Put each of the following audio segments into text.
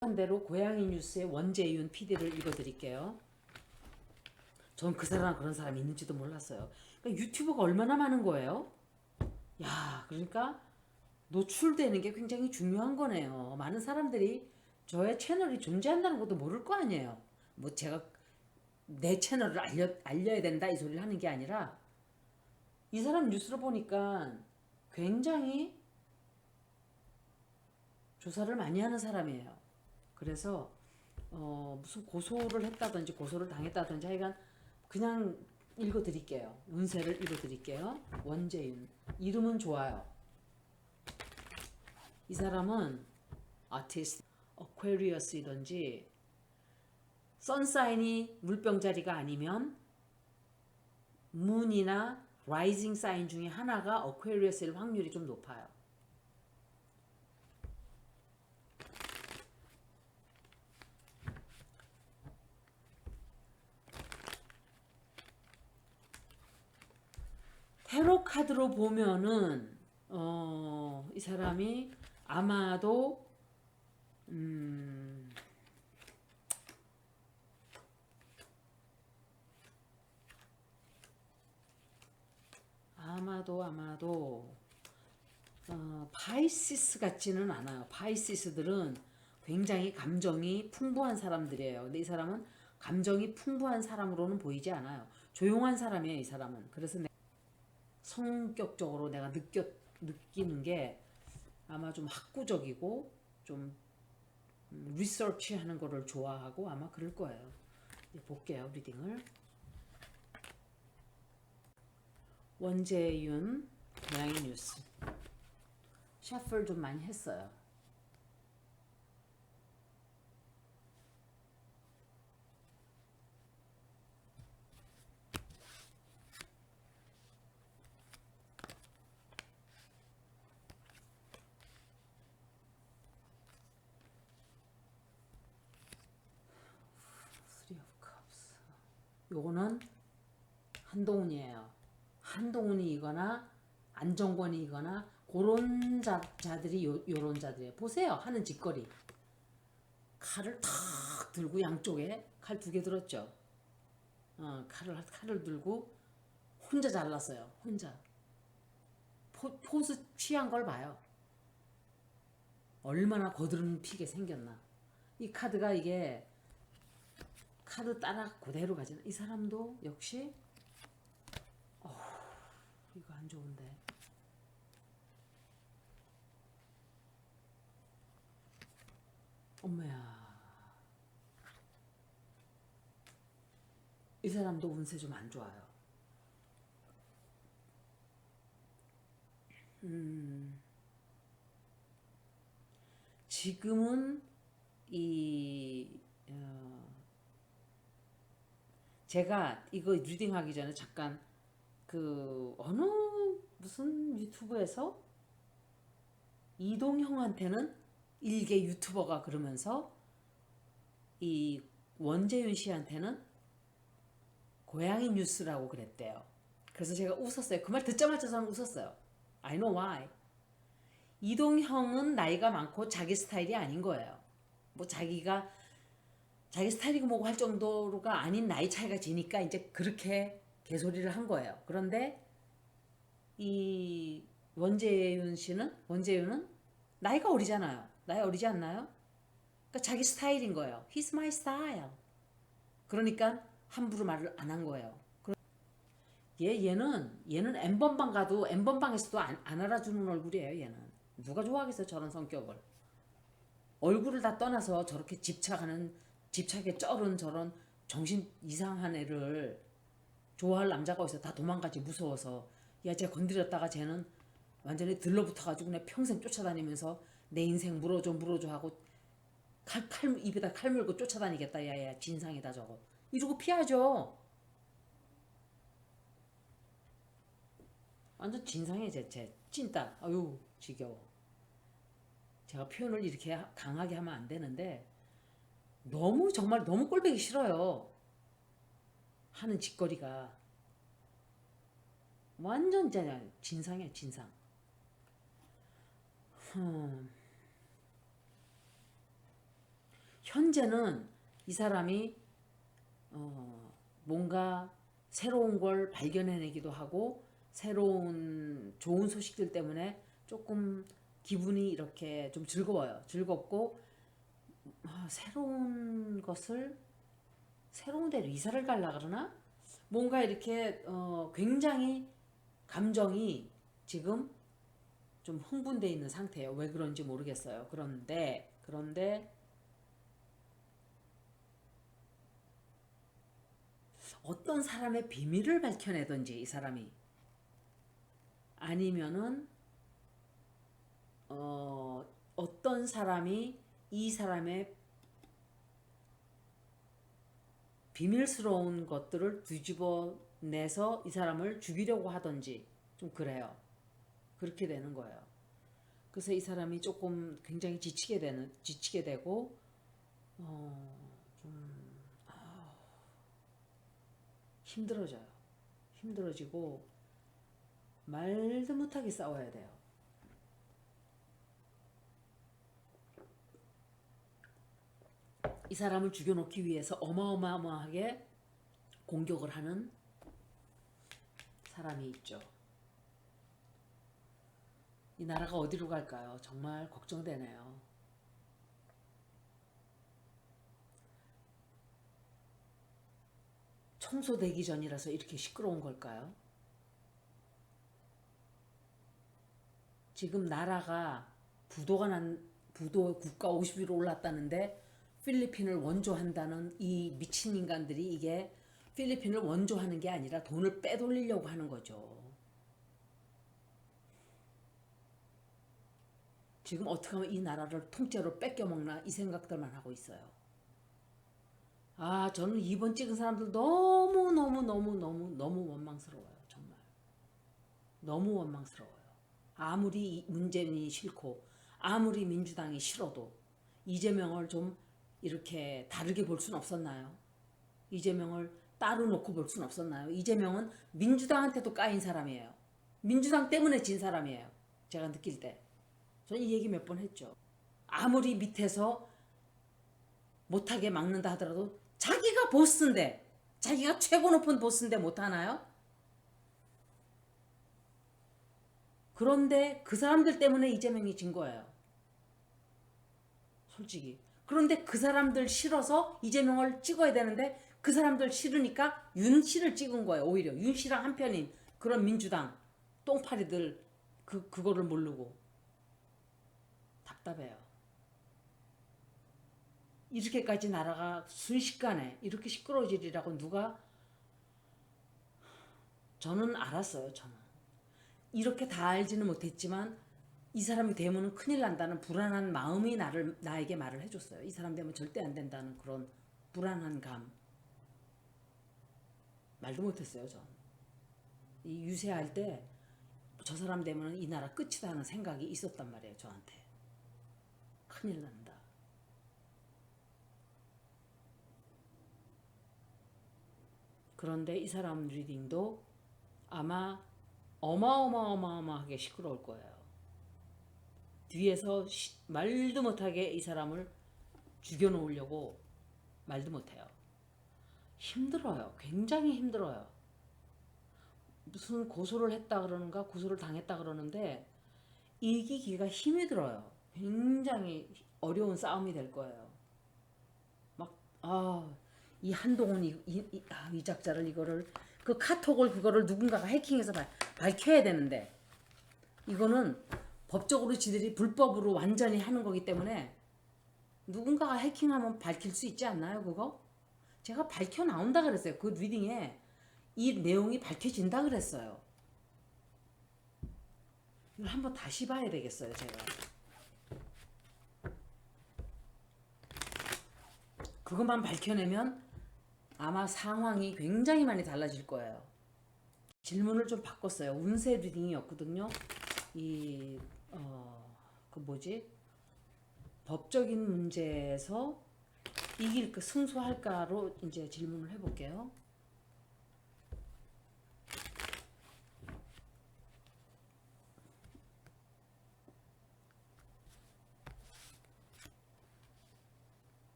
한 대로 고양이 뉴스의 원재윤 PD를 읽어드릴게요. 전 그 사람 그런 사람이 있는지도 몰랐어요. 그러니까 유튜버가 얼마나 많은 거예요? 야, 그러니까 노출되는 게 굉장히 중요한 거네요. 많은 사람들이 저의 채널이 존재한다는 것도 모를 거 아니에요. 뭐 제가 내 채널을 알려, 알려야 된다 이 소리를 하는 게 아니라 이 사람 뉴스를 보니까 굉장히 조사를 많이 하는 사람이에요. 그래서 어, 무슨 고소를 했다든지 고소를 당했다든지 하여간 그냥 읽어드릴게요. 운세를 읽어드릴게요. 원재윤 이름은 좋아요. 이 사람은 아티스트, 어퀘리어스이든지 선사인이 물병자리가 아니면 문이나 라이징 사인 중에 하나가 어퀘리어스일 확률이 좀 높아요. 테로 카드로 보면은 어, 이 사람이 아마도 음, 아마도 아마도 어, 파이시스 같지는 않아요. 파이시스들은 굉장히 감정이 풍부한 사람들이에요. 근데 이 사람은 감정이 풍부한 사람으로는 보이지 않아요. 조용한 사람이에요, 이 사람은. 그래서 내 성격적으로 내가 느껴 느끼는 게 아마 좀 학구적이고 좀 음, 리서치 하는 거를 좋아하고 아마 그럴 거예요. 볼게요, 리딩을. 원재윤 고양이 뉴스 샤플 좀 많이 했어요. Three of Cups. 요거는 한동훈이에요. 한동훈이거나 안정권이거나 그런 자, 자들이 요, 요런 자들이에요. 보세요. 하는 짓거리. 칼을 탁 들고 양쪽에 칼 두 개 들었죠. 어, 칼을 칼을 들고 혼자 잘랐어요. 혼자. 포, 포즈 취한 걸 봐요. 얼마나 거드름 피게 생겼나. 이 카드가 이게 카드 따라 그대로 가지나. 이 사람도 역시 이거 안 좋은데. 엄마야. 이 사람도 운세 좀 안 좋아요. 음. 지금은 이 어, 제가 이거 리딩하기 전에 잠깐 그 어느 무슨 유튜브에서 이동형한테는 일개 유튜버가 그러면서 이 원재윤 씨한테는 고양이 뉴스라고 그랬대요. 그래서 제가 웃었어요. 그 말 듣자마자 저는 웃었어요. I know why. 이동형은 나이가 많고 자기 스타일이 아닌 거예요. 뭐 자기가 자기 스타일이고 뭐고 할 정도가 아닌 나이 차이가 지니까 이제 그렇게 개소리를 한 거예요. 그런데 이 원재윤 씨는 원재윤은 나이가 어리잖아요. 나이 어리지 않나요? 그러니까 자기 스타일인 거예요. He's my style. 그러니까 함부로 말을 안 한 거예요. 얘 얘는 얘는 엠번방 가도 엠번방에서도 안, 안 알아주는 얼굴이에요. 얘는 누가 좋아하겠어 저런 성격을. 얼굴을 다 떠나서 저렇게 집착하는 집착에 쩔은 저런 정신 이상한 애를 좋아할 남자가 어디서 다 도망가지 무서워서. 야 쟤 건드렸다가 쟤는 완전히 들러붙어가지고 내 평생 쫓아다니면서 내 인생 물어줘 물어줘 하고 칼, 칼 입에다 칼 물고 쫓아다니겠다. 야야 진상이다 저거. 이러고 피하죠. 완전 진상이야 쟤, 쟤 찐따. 아유 지겨워. 제가 표현을 이렇게 하- 강하게 하면 안 되는데 너무 정말 너무 꼴보기 싫어요 하는 짓거리가 완전 진상이야 진상. 흠. 현재는 이 사람이 어, 뭔가 새로운 걸 발견해내기도 하고 새로운 좋은 소식들 때문에 조금 기분이 이렇게 좀 즐거워요. 즐겁고 아, 새로운 것을 새로운 데로 이사를 가려 그러나 뭔가 이렇게 어, 굉장히 감정이 지금 좀 흥분돼 있는 상태예요. 왜 그런지 모르겠어요. 그런데 그런데 어떤 사람의 비밀을 밝혀내든지 이 사람이 아니면은 어, 어떤 사람이 이 사람의 비밀스러운 것들을 뒤집어 내서 이 사람을 죽이려고 하든지 좀 그래요. 그렇게 되는 거예요. 그래서 이 사람이 조금 굉장히 지치게 되는 지치게 되고 어, 좀 아, 힘들어져요. 힘들어지고 말도 못하게 싸워야 돼요. 이 사람을 죽여놓기 위해서 어마어마하게 공격을 하는 사람이 있죠. 이 나라가 어디로 갈까요? 정말 걱정되네요. 청소되기 전이라서 이렇게 시끄러운 걸까요? 지금 나라가 부도가 난 부도 국가 50위로 올랐다는데 필리핀을 원조한다는 이 미친 인간들이 이게 필리핀을 원조하는 게 아니라 돈을 빼돌리려고 하는 거죠. 지금 어떻게 하면 이 나라를 통째로 뺏겨먹나 이 생각들만 하고 있어요. 아, 저는 이번 찍은 사람들 너무 너무 너무 너무 너무 원망스러워요. 정말. 너무 원망스러워요. 아무리 문재인이 싫고 아무리 민주당이 싫어도 이재명을 좀 이렇게 다르게 볼 수는 없었나요? 이재명을 따로 놓고 볼 수는 없었나요? 이재명은 민주당한테도 까인 사람이에요. 민주당 때문에 진 사람이에요. 제가 느낄 때. 저는 이 얘기 몇 번 했죠. 아무리 밑에서 못하게 막는다 하더라도 자기가 보스인데, 자기가 최고 높은 보스인데 못하나요? 그런데 그 사람들 때문에 이재명이 진 거예요. 솔직히. 그런데 그 사람들 싫어서 이재명을 찍어야 되는데 그 사람들 싫으니까 윤 씨를 찍은 거예요. 오히려 윤 씨랑 한편인 그런 민주당 똥파리들 그 그거를 모르고 답답해요. 이렇게까지 나라가 순식간에 이렇게 시끄러워지리라고 누가 저는 알았어요. 저는 이렇게 다 알지는 못했지만 이 사람이 되면은 큰일 난다는 불안한 마음이 나를 나에게 말을 해줬어요. 이 사람 되면 절대 안 된다는 그런 불안한 감. 말도 못했어요. 전. 이 유세할 때 저 사람 되면 이 나라 끝이다 하는 생각이 있었단 말이에요. 저한테. 큰일 난다. 그런데 이 사람 리딩도 아마 어마어마어마어마하게 시끄러울 거예요. 뒤에서 시, 말도 못하게 이 사람을 죽여놓으려고 말도 못해요. 힘들어요. 굉장히 힘들어요. 무슨 고소를 했다 그러는가 고소를 당했다 그러는데 이기기가 힘이 들어요. 굉장히 어려운 싸움이 될 거예요. 막, 아, 이 한동훈 이, 이, 이, 아, 이 작자를 이거를 그 카톡을 그거를 누군가가 해킹해서 발, 밝혀야 되는데 이거는 법적으로 지들이 불법으로 완전히 하는 거기 때문에 누군가가 해킹하면 밝힐 수 있지 않나요, 그거? 제가 밝혀 나온다 그랬어요. 그 리딩에 이 내용이 밝혀진다 그랬어요. 이걸 한번 다시 봐야 되겠어요, 제가. 그것만 밝혀내면 아마 상황이 굉장히 많이 달라질 거예요. 질문을 좀 바꿨어요. 운세 리딩이었거든요. 이, 어, 그 뭐지? 법적인 문제에서 이길 그 승소할까로 이제 질문을 해볼게요.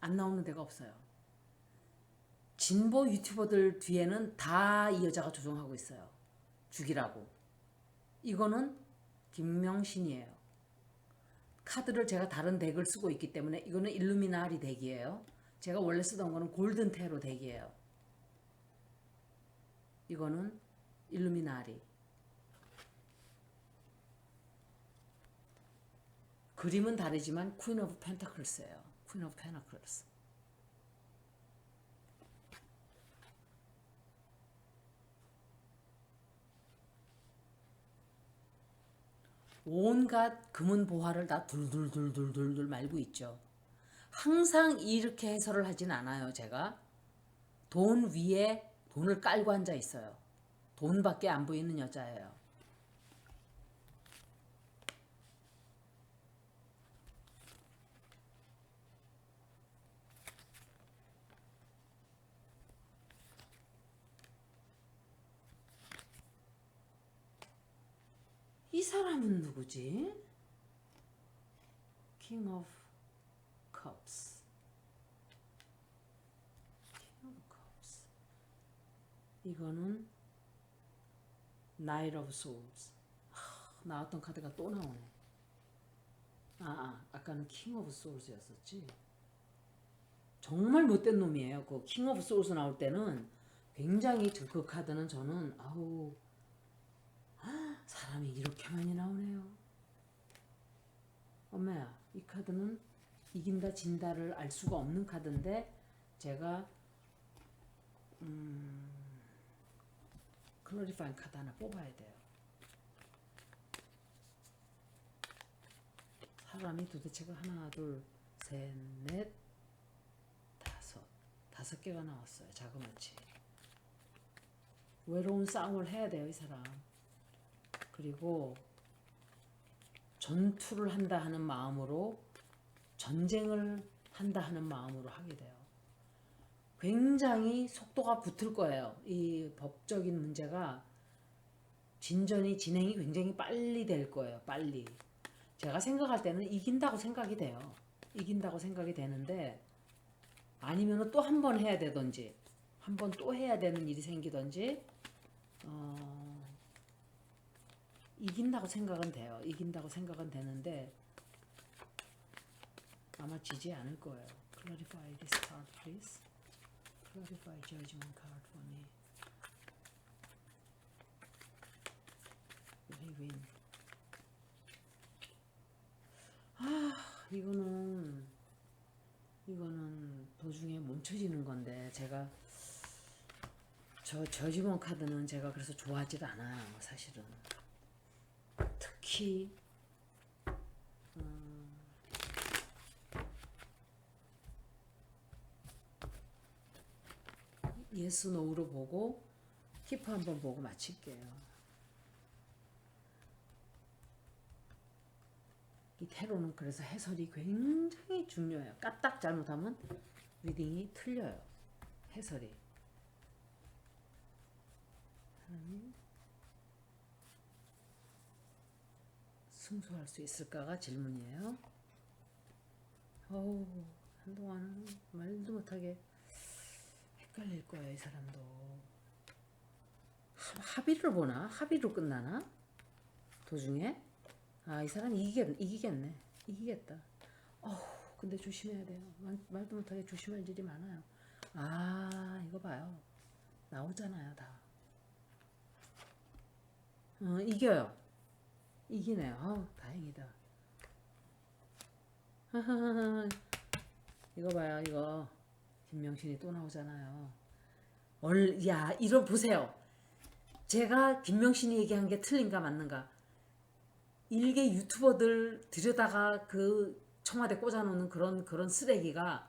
안 나오는 데가 없어요. 진보 유튜버들 뒤에는 다 이 여자가 조종하고 있어요. 죽이라고. 이거는 김명신이에요. 카드를 제가 다른 덱을 쓰고 있기 때문에 이거는 일루미나리 덱이에요. 제가 원래 쓰던 거는 골든 테로 덱이에요. 이거는 일루미나리. 그림은 다르지만 퀸 오브 펜타클스예요. 퀸 오브 펜타클스. 온갖 금은 보화를 다 둘둘둘둘둘둘 말고 있죠. 항상 이렇게 해설을 하진 않아요, 제가. 돈 위에 돈을 깔고 앉아 있어요. 돈밖에 안 보이는 여자예요. 이 사람은 누구지? King of Cups. King of Cups. 이거는 Knight of Swords. 하, 나왔던 카드가 또 나오네. 아, 아, 아까는 King of Swords였었지. 정말 못된 놈이에요. 그 of Swords 나올 때는 굉장히 저- 그 카드는 저는 아우 사람이 이렇게 많이 나오네요. 엄마야, 이 카드는 이긴다 진다를 알 수가 없는 카드인데 제가 음, 클로리파인 카드 하나 뽑아야 돼요. 사람이 도대체가 하나, 둘, 셋, 넷, 다섯, 다섯 개가 나왔어요. 자그마치. 외로운 싸움을 해야 돼요, 이 사람. 그리고 전투를 한다 하는 마음으로 전쟁을 한다 하는 마음으로 하게 돼요. 굉장히 속도가 붙을 거예요. 이 법적인 문제가 진전이 진행이 굉장히 빨리 될 거예요. 빨리. 제가 생각할 때는 이긴다고 생각이 돼요. 이긴다고 생각이 되는데 아니면 또 한 번 해야 되든지 한 번 또 해야 되는 일이 생기든지 어, 이긴다고 생각은 돼요. 이긴다고 생각은 되는데 아마 지지 않을 거예요. Clarify this card, please. Clarify judgment card for me. He win? 아, 이거는 이거는 도중에 멈춰지는 건데 제가 저 저지먼 카드는 제가 그래서 좋아하지 않아요, 사실은. 특히 음, 예스 노우로 보고 히프 한번 보고 마칠게요. 이 테로는 그래서 해설이 굉장히 중요해요. 까딱 잘못하면 리딩이 틀려요. 해설이. 승소할 수 있을까가 질문이에요. 어우, 한동안은 말도 못하게 헷갈릴 거예요, 이 사람도. 하- 합의를 보나? 합의로 끝나나? 도중에? 아, 이 사람 이기겠, 이기겠네. 이기겠다. 어우, 근데 조심해야 돼요. 말, 말도 못하게 조심할 일이 많아요. 아, 이거 봐요. 나오잖아요, 다. 어, 이겨요. 이기네요. 아우, 다행이다. 이거 봐요, 이거. 김명신이 또 나오잖아요. 얼, 야, 이러 보세요. 제가 김명신이 얘기한 게 틀린가 맞는가? 일개 유튜버들 들여다가 그 청와대 꽂아놓는 그런 그런 쓰레기가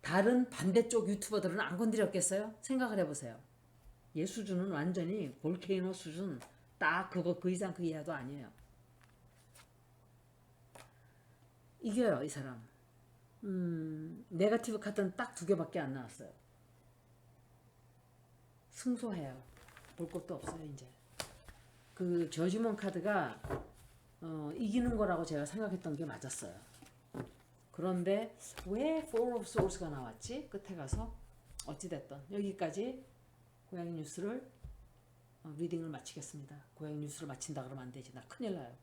다른 반대쪽 유튜버들은 안 건드렸겠어요? 생각을 해보세요. 얘 수준은 완전히 볼케이노 수준 딱 그거 그 이상 그 이하도 아니에요. 이겨요 이 사람. 음, 네가티브 카드는 딱 두 개밖에 안 나왔어요. 승소해요. 볼 것도 없어요 이제. 그 저지먼 카드가 어, 이기는 거라고 제가 생각했던 게 맞았어요. 그런데 왜 Four of Swords가 나왔지? 끝에 가서 어찌됐든 여기까지 고양이 뉴스를 어, 리딩을 마치겠습니다. 고양이 뉴스를 마친다 그러면 안 되지. 나 큰일 나요.